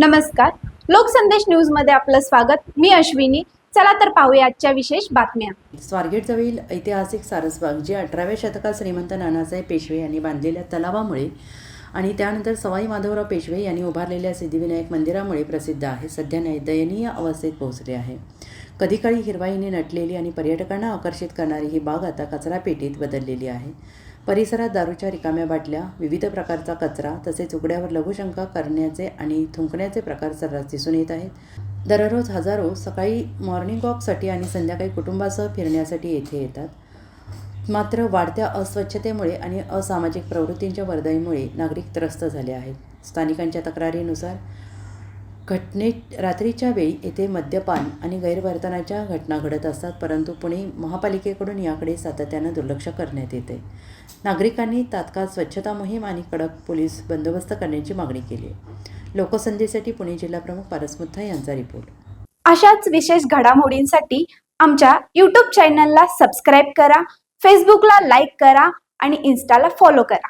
नमस्कार. लोकसंदेश न्यूजमध्ये आपलं स्वागत. मी अश्विनी. चला तर पाहूया आजच्या विशेष बातम्या. स्वारगेटजवळील ऐतिहासिक सारसबाग जे अठराव्या शतकात श्रीमंत नानासाहेब पेशवे यांनी बांधलेल्या तलावामुळे आणि त्यानंतर सवाई माधवराव पेशवे यांनी उभारलेल्या सिद्धिविनायक मंदिरामुळे प्रसिद्ध आहे सध्या दयनीय अवस्थेत पोहोचले आहे. कधी काळी हिरवाईने नटलेली आणि पर्यटकांना आकर्षित करणारी ही बाग आता कचरापेटीत बदललेली आहे. परिसरात दारूच्या रिकाम्या बाटल्या विविध प्रकारचा कचरा तसेच उघड्यावर लघुशंका करण्याचे आणि थुंकण्याचे प्रकार सर्रास दिसून येत आहेत. दररोज हजारो सकाळी मॉर्निंग वॉकसाठी आणि संध्याकाळी कुटुंबासह फिरण्यासाठी येथे येतात. मात्र वाढत्या अस्वच्छतेमुळे आणि असामाजिक प्रवृत्तींच्या वर्दळीमुळे नागरिक त्रस्त झाले आहेत. स्थानिकांच्या तक्रारीनुसार घटनेत रात्रीच्या वेळी येथे मद्यपान आणि गैरवर्तनाच्या घटना घडत असतात परंतु पुणे महापालिकेकडून याकडे सातत्यानं दुर्लक्ष करण्यात येते. नागरिकांनी तात्काळ स्वच्छता मोहीम आणि कडक पोलीस बंदोबस्त करण्याची मागणी केली आहे. लोकसंधीसाठी पुणे जिल्हाप्रमुख पारस मुथा यांचा रिपोर्ट. अशाच विशेष घडामोडींसाठी आमच्या यूट्यूब चॅनलला सबस्क्राईब करा फेसबुकला लाईक करा आणि इन्स्टाला फॉलो करा.